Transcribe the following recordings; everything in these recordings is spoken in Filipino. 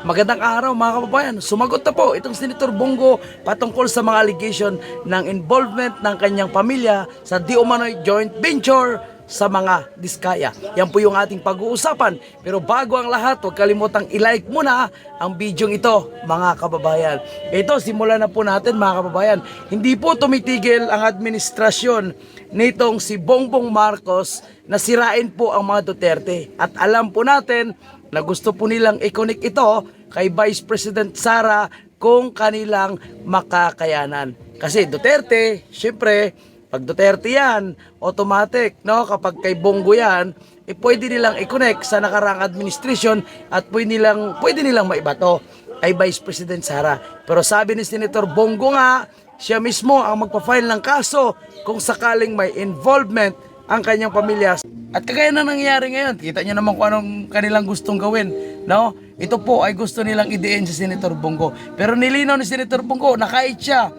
Magandang araw mga kababayan. Sumagot na po itong Senator Bongo patungkol sa mga allegation ng involvement ng kanyang pamilya sa di umano'y joint venture sa mga diskaya. Yan po yung ating pag-uusapan. Pero bago ang lahat, huwag kalimutang i-like muna ang video ito, mga kababayan. Ito, simulan na po natin mga kababayan. Hindi po tumitigil ang administrasyon nitong si Bongbong Marcos na sirain po ang mga Duterte. At alam po natin na gusto po nilang i-connect ito kay Vice President Sara kung kanilang makakayanan. Kasi Duterte, syempre, pag Duterte yan, automatic, no? Kapag kay Bongo yan, eh, pwede nilang i-connect sa nakarang administration at pwede nilang, pwede nilang maibato ay Vice President Sara. Pero sabi ni Senator Bongo nga, siya mismo ang magpa-file ng kaso kung sakaling may involvement ang kanyang pamilya. At kagaya na nangyayari ngayon, kita niyo naman kung anong kanilang gustong gawin, no? Ito po ay gusto nilang idiin si Senator Bongo. Pero nilinaw ni Senator Bongo, nakait siya.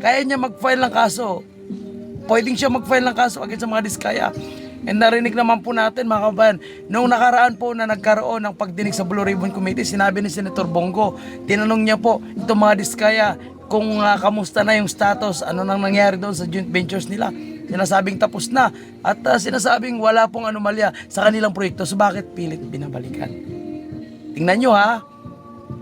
Kaya niya mag-file ng kaso. Pwedeng siya mag-file ng kaso agad sa mga diskaya. And narinig naman po natin mga kabayan, noong nakaraan po na nagkaroon ng pagdinig sa Blue Ribbon Committee, sinabi ni Senator Bongo, tinanong niya po itong mga diskaya kung ah, kamusta na yung status, ano nang nangyari doon sa joint ventures nila. Sinasabing tapos na at ah, sinasabing wala pong anomalya sa kanilang proyekto. So bakit pilit binabalikan? Tingnan nyo ha.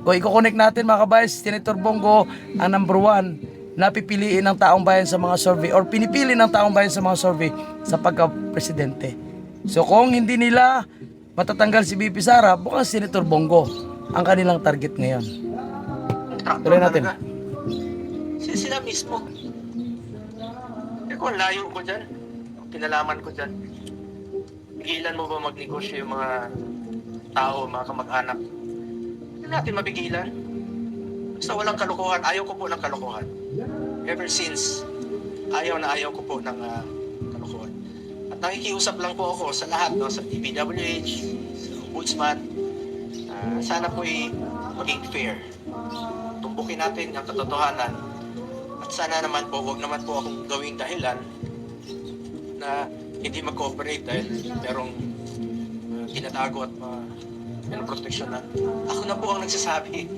Kung i-connect natin mga kabayan, si Senator Bongo ang number one na pipiliin ng taong bayan sa mga survey or pinipili ng taong bayan sa mga survey sa pagka-presidente. So kung hindi nila matatanggal si BP Sara, bukas si Senator Bongo ang kanilang target ngayon. Tuloy natin. sila mismo. Kung layo ko dyan, kinalaman ko dyan, pigilan mo ba magnegosyo yung mga tao, mga kamag-anak? Hindi natin mapigilan. Basta walang kalokohan. Ayaw ko po ng kalokohan. Ever since, ayaw na ayaw ko po ng ah, kalokohan. At nakikiusap lang po ako sa lahat, no, sa DPWH, sa Ombudsman, ah, sana po ay maging fair tumbukin natin ang katotohanan at sana naman po, huwag naman po akong gawing dahilan na hindi mag-cooperate dahil merong uh, tinatago at uh, merong proteksyon na. Ako na po ang nagsasabi.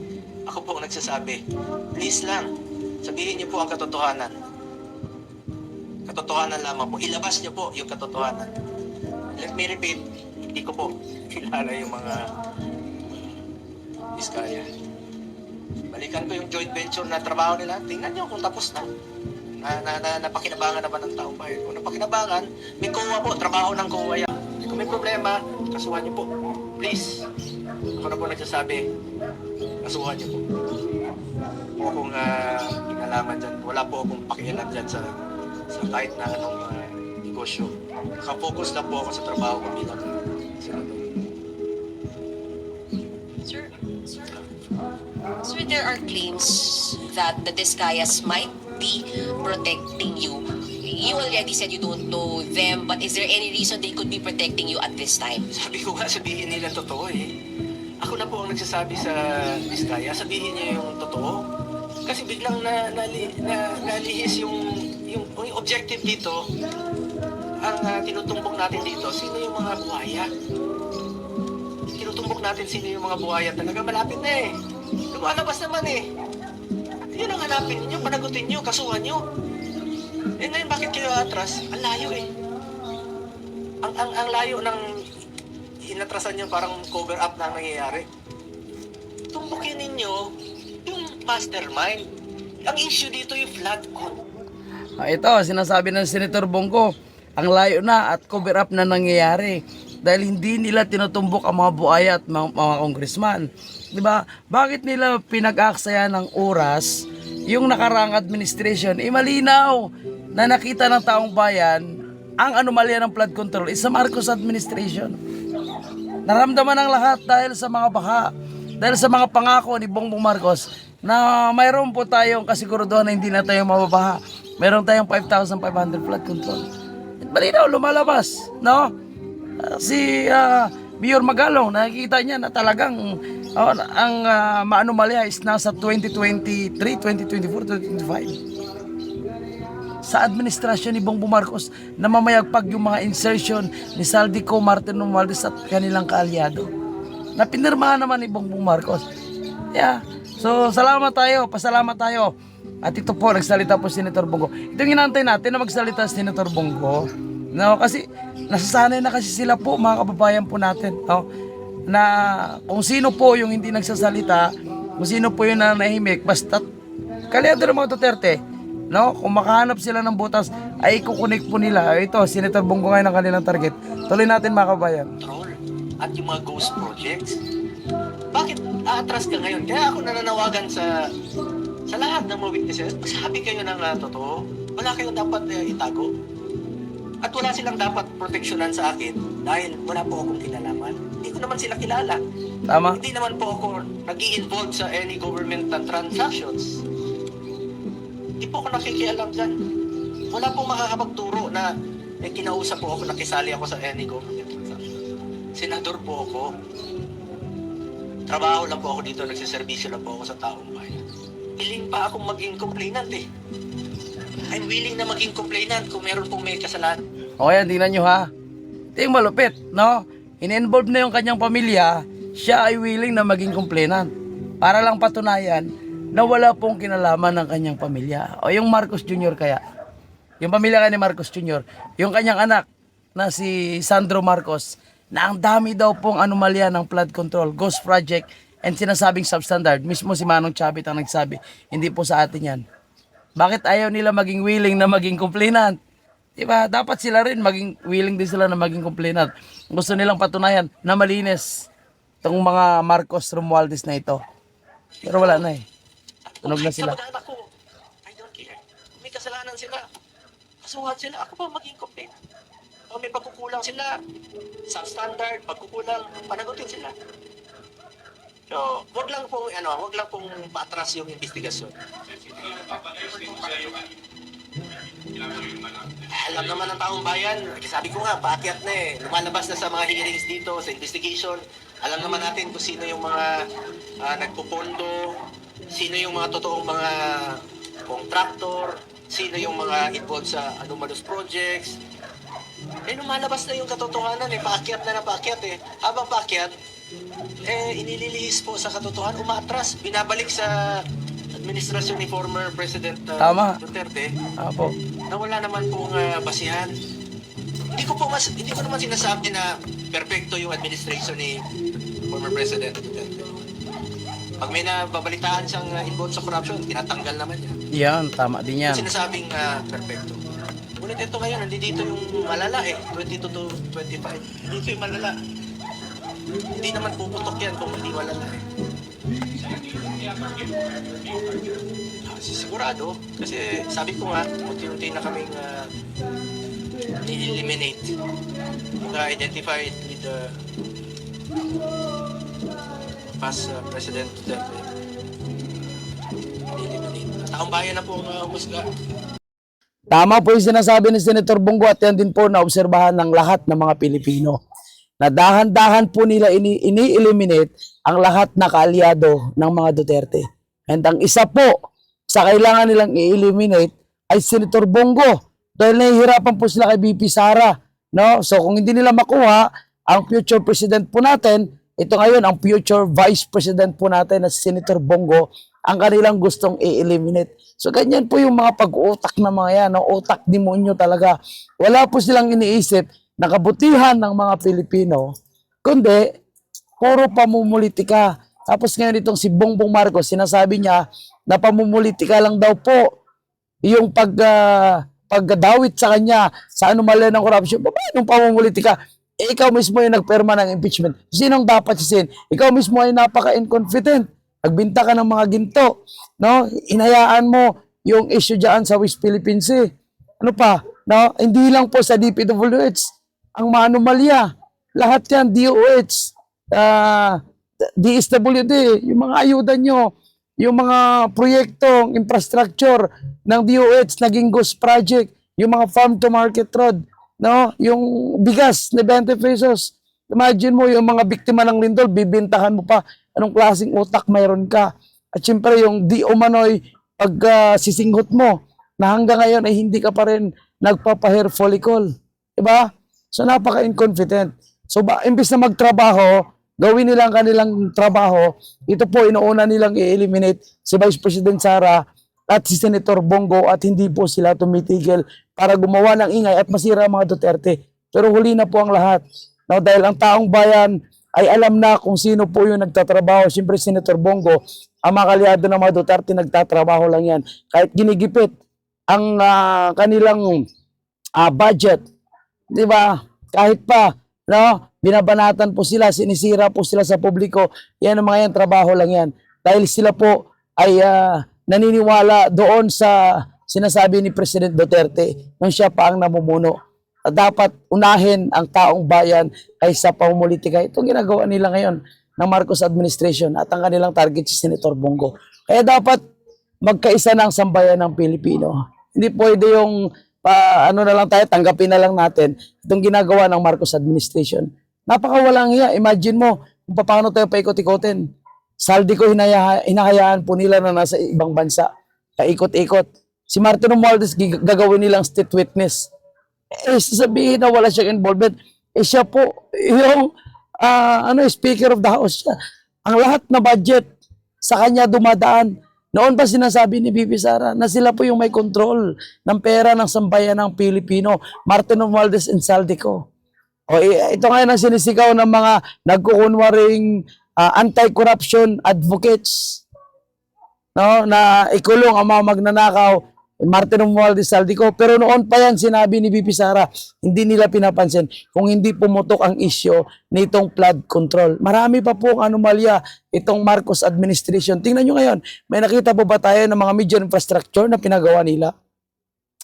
Ako po ang nagsasabi. Please lang, sabihin niyo po ang katotohanan. Katotohanan lamang po. Ilabas niyo po yung katotohanan. Let me repeat, hindi ko po kilala yung mga Biskaya. Balikan ko yung joint venture na trabaho nila. Tingnan nyo kung tapos na. Na, na, na napakinabangan naman ng taong bayan. Kung napakinabangan, may kuha po. Trabaho ng kuha yan. Kung may problema, kasuhan nyo po. Please. Ako na po nagsasabi, kasuhan nyo po. Po akong uh, kinalaman dyan. Wala po akong pakialam dyan sa, sa kahit na anong uh, negosyo. Nakafocus lang po ako sa trabaho ko bilang senador. There are claims that the Discayas might be protecting you. You already said you don't know them, but is there any reason they could be protecting you at this time? Sabi ko nga, sabihin nila totoo eh. Ako na po ang nagsasabi sa Vizcaya, sabihin niyo yung totoo. Kasi biglang na, nali, na, nalihis yung, yung, yung objective dito, ang uh, tinutumbok natin dito, sino yung mga buhaya? Tinutumbok natin sino yung mga buhaya. Talaga malapit na eh. Lumalabas naman eh. Yun ang hanapin ninyo, panagutin nyo, kasuhan nyo. Eh ngayon, bakit kayo atras? Ang layo eh. Ang, ang, ang layo ng inatrasan nyo parang cover up na ang nangyayari. Tumbukin ninyo yung mastermind. Ang issue dito yung flood code. Ah, ito, sinasabi ng Senator Bongo, ang layo na at cover up na nangyayari dahil hindi nila tinutumbok ang mga buhaya at mga, mga congressman. 'Di ba? Bakit nila pinag-aksaya ng oras yung nakarang administration? Eh malinaw na nakita ng taong bayan ang anomalya ng flood control is sa Marcos administration. Naramdaman ng lahat dahil sa mga baha, dahil sa mga pangako ni Bongbong Marcos na mayroon po tayong kasiguraduhan na hindi na tayo mababaha. Meron tayong 5,500 flood control. At malinaw, lumalabas, no? Ah, si ah, Mayor Magalong, nakikita niya na talagang ah, ang uh, maanomalya is nasa 2023, 2024, 2025 sa administrasyon ni Bongbong Marcos na mamayagpag yung mga insertion ni Saldico Martin Romualdez at kanilang kaalyado. Na pinirmahan naman ni Bongbong Marcos. Yeah. So, salamat tayo. Pasalamat tayo. At ito po, nagsalita po si Senator Bongo. Ito yung natin na magsalita si Senator Bongo. No, kasi nasasanay na kasi sila po, mga kababayan po natin. No? Na kung sino po yung hindi nagsasalita, kung sino po yung nanahimik, basta ng mga Duterte. No? Kung makahanap sila ng butas, ay kukunik po nila. Ito, Senator Bongo ngayon ang kanilang target. Tuloy natin mga control at yung mga ghost projects. Bakit aatras ka ngayon? Kaya ako nananawagan sa sa lahat ng mga witnesses, sabi kayo ng uh, totoo. Wala kayong dapat uh, itago. At wala silang dapat proteksyonan sa akin dahil wala po akong kinalaman. Hindi ko naman sila kilala. Tama? Hindi naman po ako nag involve sa any government transactions. Hindi po ako nakikialam dyan. Wala pong makakapagturo na eh, kinausap po ako, nakisali ako sa any government transaction. Senador po ako. Trabaho lang po ako dito, nagsiservisyo lang po ako sa taong bayan. Willing pa akong maging complainant eh. I'm willing na maging complainant kung meron pong may kasalanan. O yan, tingnan nyo ha. Ito yung malupit, no? In-involve na yung kanyang pamilya, siya ay willing na maging complainant. Para lang patunayan na wala pong kinalaman ng kanyang pamilya. O yung Marcos Jr. kaya. Yung pamilya ka ni Marcos Jr. Yung kanyang anak na si Sandro Marcos na ang dami daw pong anomalya ng flood control, ghost project, and sinasabing substandard. Mismo si Manong Chavit ang nagsabi, hindi po sa atin yan. Bakit ayaw nila maging willing na maging complainant? Diba? Dapat sila rin maging willing din sila na maging complainant. Gusto nilang patunayan na malinis itong mga Marcos Romualdez na ito. Pero wala na eh. Tunog na sila. Anak I don't care. May kasalanan sila. Kasuhan sila. Ako pa maging complaint. O may pagkukulang sila. Substandard, pagkukulang, panagutin sila. So, wag lang pong, ano, wag lang pong patras yung investigasyon. Alam naman ng taong bayan, sabi ko nga, paakyat na eh. Lumalabas na sa mga hearings dito, sa investigation. Alam naman natin kung sino yung mga ah, nagpupondo, sino yung mga totoong mga contractor, sino yung mga involved sa anomalous projects. Eh, lumalabas na yung katotohanan eh. Paakyat na na paakyat eh. Habang paakyat, eh, inililihis po sa katotohanan, umatras, binabalik sa administrasyon ni former President ah, Tama. Duterte Apo. Na wala naman pong uh, basihan. Hindi ko po mas hindi ko naman sinasabi na perpekto yung administration ni former President Duterte. Pag may nababalitaan siyang uh, involved sa corruption, tinatanggal naman niya. Yan, tama din yan. Sinasabing uh, perpekto. Ngunit ito ngayon, nandito yung malala eh, 22 to 25. Dito yung malala. Hindi naman puputok yan kung hindi malala eh. Ah, Sigurado, kasi sabi ko nga, unti-unti na kaming uh, ni-eliminate. Mga-identified with the past uh, President Duterte. Ni-eliminate. Taong bayan na po ang uh, husga. Tama po yung sinasabi ni Senator Bongo at yan din po na obserbahan ng lahat ng mga Pilipino. Na dahan-dahan po nila ini- ini-eliminate ang lahat na kaalyado ng mga Duterte. And ang isa po sa kailangan nilang i-eliminate ay Senator Bongo. Dahil nahihirapan po sila kay BP Sara. No? So kung hindi nila makuha ang future president po natin, ito ngayon ang future vice president po natin na si Senator Bongo, ang kanilang gustong i-eliminate. So ganyan po yung mga pag-utak na mga yan, no? utak demonyo talaga. Wala po silang iniisip na kabutihan ng mga Pilipino, kundi puro pamumulitika. Tapos ngayon itong si Bongbong Marcos, sinasabi niya na pamumulitika lang daw po yung pag ah, pagdawit sa kanya sa anomalya ng corruption. Paano pamumulitika? Eh, ikaw mismo yung nagperma ng impeachment. Sinong dapat sisin? Ikaw mismo ay napaka-incompetent. Nagbinta ka ng mga ginto. No? Inayaan mo yung issue dyan sa West Philippine Sea. Ano pa? No? Hindi lang po sa DPWH. Ang mga anomalya. Lahat yan, DOH. ah, DSWD. Yung mga ayuda nyo. Yung mga proyektong infrastructure ng DOH naging ghost project. Yung mga farm to market road. No? Yung bigas na 20 pesos. Imagine mo yung mga biktima ng lindol, bibintahan mo pa anong klaseng utak mayroon ka. At syempre yung di umano'y pag ah, sisinghot mo na hanggang ngayon ay hindi ka pa rin nagpapa-hair follicle. Diba? So napaka-incompetent. So ba, imbis na magtrabaho, gawin nila ang kanilang trabaho, ito po inuuna nilang i-eliminate si Vice President Sara at si Senator Bongo at hindi po sila tumitigil para gumawa ng ingay at masira ang mga Duterte. Pero huli na po ang lahat. No, dahil ang taong bayan ay alam na kung sino po yung nagtatrabaho. Siyempre, Senator Bongo, ang mga kalyado ng mga Duterte, nagtatrabaho lang yan. Kahit ginigipit ang ah, kanilang ah, budget, di ba? Kahit pa, no, binabanatan po sila, sinisira po sila sa publiko, yan ang mga yan, trabaho lang yan. Dahil sila po ay ah, naniniwala doon sa sinasabi ni President Duterte nung siya pa ang namumuno na dapat unahin ang taong bayan kaysa pamumulitika. Ito ginagawa nila ngayon ng Marcos administration at ang kanilang target si Senator Bongo. Kaya dapat magkaisa ng sambayan ng Pilipino. Hindi pwede yung pa, ano na lang tayo, tanggapin na lang natin itong ginagawa ng Marcos administration. Napakawalang hiya. Imagine mo kung paano tayo paikot-ikotin. Saldi ko hinaya, hinahayaan po nila na nasa ibang bansa. Kaikot-ikot. Si Martin Romualdez gagawin nilang state witness eh, sasabihin na wala siyang involvement. Eh siya po, yung ah, ano, Speaker of the House siya. Ang lahat na budget sa kanya dumadaan. Noon pa sinasabi ni Bibi Sara na sila po yung may control ng pera ng sambayan ng Pilipino. Martin Romualdez and Saldico. O, ito ngayon ang sinisigaw ng mga nagkukunwaring ah, anti-corruption advocates no, na ikulong ang mga magnanakaw Martin Romualdez Saldico. Pero noon pa yan, sinabi ni BP Sara, hindi nila pinapansin kung hindi pumutok ang isyo nitong flood control. Marami pa po ang anomalya itong Marcos administration. Tingnan nyo ngayon, may nakita po ba tayo ng mga major infrastructure na pinagawa nila?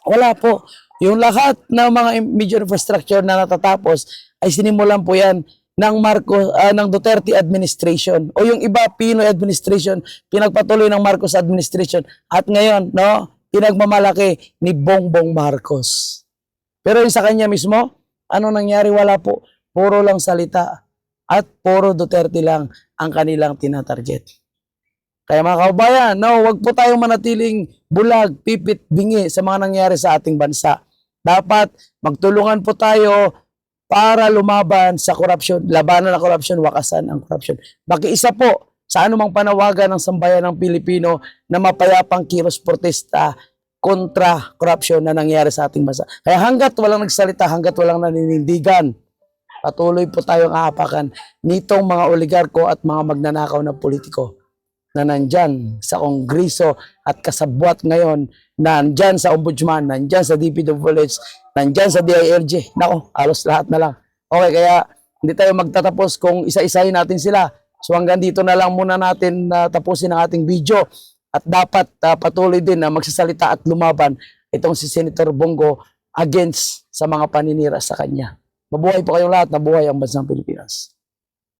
Wala po. Yung lahat ng mga major infrastructure na natatapos ay sinimulan po yan ng Marcos ah, ng Duterte administration o yung iba Pinoy administration pinagpatuloy ng Marcos administration at ngayon no pinagmamalaki ni Bongbong Marcos. Pero yung sa kanya mismo, ano nangyari? Wala po. Puro lang salita. At puro Duterte lang ang kanilang tinatarget. Kaya mga kaubayan, no, wag po tayong manatiling bulag, pipit, bingi sa mga nangyari sa ating bansa. Dapat magtulungan po tayo para lumaban sa korupsyon, labanan ng korupsyon, wakasan ang korupsyon. Makiisa po sa anumang panawagan ng sambayan ng Pilipino na mapayapang kilos protesta kontra korupsyon na nangyari sa ating bansa. Kaya hanggat walang nagsalita, hanggat walang naninindigan, patuloy po tayong aapakan nitong mga oligarko at mga magnanakaw na politiko na nandyan sa Kongreso at kasabwat ngayon, nandyan sa Ombudsman, nandyan sa DPWH, nandyan sa DILG. Nako, alos lahat na lang. Okay, kaya hindi tayo magtatapos kung isa-isahin natin sila. So hanggang dito na lang muna natin na tapusin ang ating video at dapat ah, patuloy din na magsasalita at lumaban itong si Senator Bongo against sa mga paninira sa kanya. Mabuhay po kayong lahat, nabuhay ang bansang Pilipinas.